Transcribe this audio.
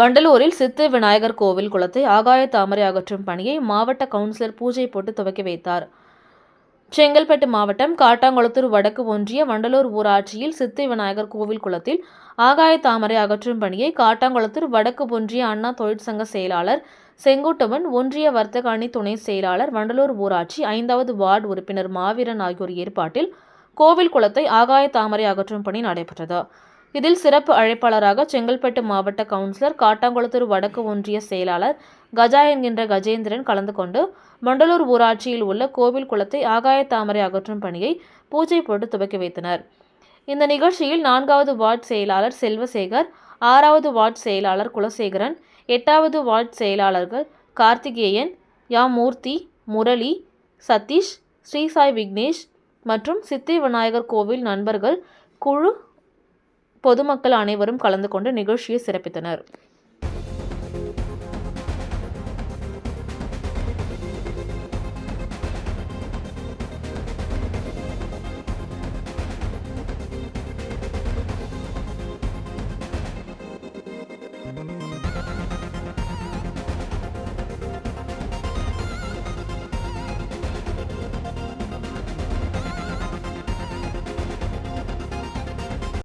வண்டலூரில் சித்து விநாயகர் கோவில் குளத்தை ஆகாய தாமரை அகற்றும் பணியை மாவட்ட கவுன்சிலர் பூஜை போட்டு துவக்கி வைத்தார். செங்கல்பட்டு மாவட்டம் காட்டாங்குளத்தூர் வடக்கு ஒன்றிய வண்டலூர் ஊராட்சியில் சித்தி விநாயகர் கோவில் குளத்தில் ஆகாய தாமரை அகற்றும் பணியை காட்டாங்குளத்தூர் வடக்கு ஒன்றிய அண்ணா தொழிற்சங்க செயலாளர் செங்கோட்டவன் ஒன்றிய வர்த்தக அணி துணை செயலாளர் வண்டலூர் ஊராட்சி ஐந்தாவது வார்டு உறுப்பினர் மாவீரன் ஆகியோர் ஏற்பாட்டில் கோவில் குளத்தை ஆகாய தாமரை அகற்றும் பணி நடைபெற்றது. இதில் சிறப்பு அழைப்பாளராக செங்கல்பட்டு மாவட்ட கவுன்சிலர் காட்டாங்குளத்தூர் வடக்கு ஒன்றிய செயலாளர் கஜா என்கின்ற கஜேந்திரன் கலந்து கொண்டு மண்டலூர் ஊராட்சியில் உள்ள கோவில் குளத்தை ஆகாய தாமரை அகற்றும் பணியை பூஜை போட்டு துவக்கி வைத்தனர். இந்த நிகழ்ச்சியில் நான்காவது வார்டு செயலாளர் செல்வசேகர் ஆறாவது வார்டு செயலாளர் குலசேகரன் எட்டாவது வார்டு செயலாளர்கள் கார்த்திகேயன் யா மூர்த்தி முரளி சதீஷ் ஸ்ரீசாய் விக்னேஷ் மற்றும் சித்தி விநாயகர் கோவில் நண்பர்கள் குழு பொதுமக்கள் அனைவரும் கலந்து கொண்டு நிகழ்ச்சியை சிறப்பித்தனர்